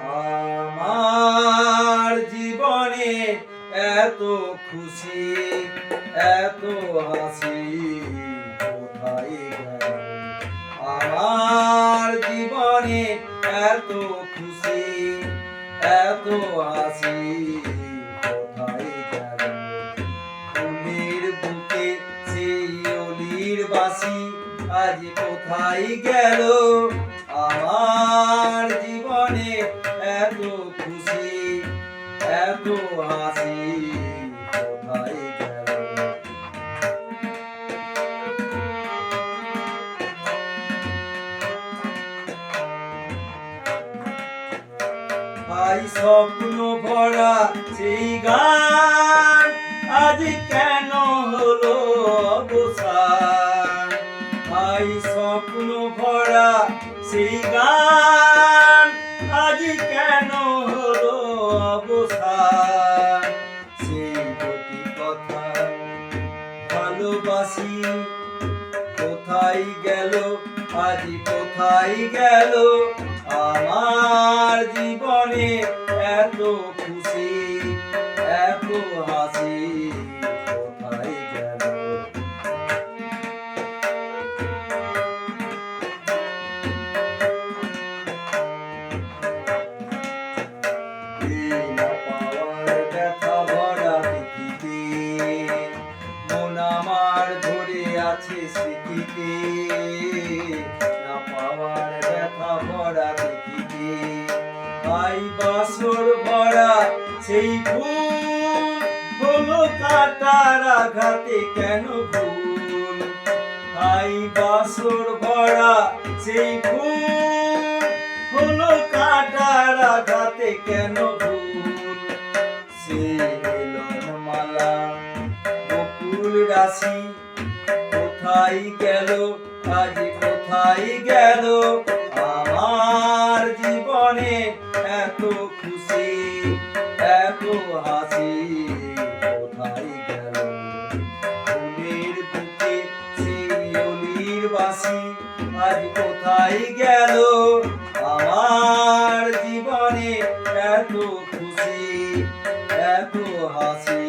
আমার জীবনে এত খুশি এত হাসি কোথায় আমার জীবনে এত খুশি এত হাসি। আজ কোথায় গেল? আমার জীবনে এত খুশি এত হাসি ভাই স্বপ্ন ভরা সেই গান ভাই স্বপ্ন ভরা সেই গান আজ কেন হলো অবসান? সেই গতি কথা ভালোবাসি, কোথায় গেল, আজ কোথায় গেল? আমার জীবনে এত খুশি, এত হাসি আছে স্মৃতিতে, না পাওয়ার ব্যথা ভরা পৃথিবী আই বাসর ভরা সেই ফুল, হলো কাটার আঘাতে কেন ভুল? আই বাসর ভরা সেই ফুল, হলো কাটার আঘাতে কেন ভুল? সে মিলন মালা বকুল রাশি কোথায় গেল? আজ কোথায় গেল? আমার জীবনে এত খুশি, এত হাসি, কোথায় গেল? ফুলের বুকে অলির বাসি আজ কোথায় গেল? আমার জীবনে এত খুশি, এত হাসি।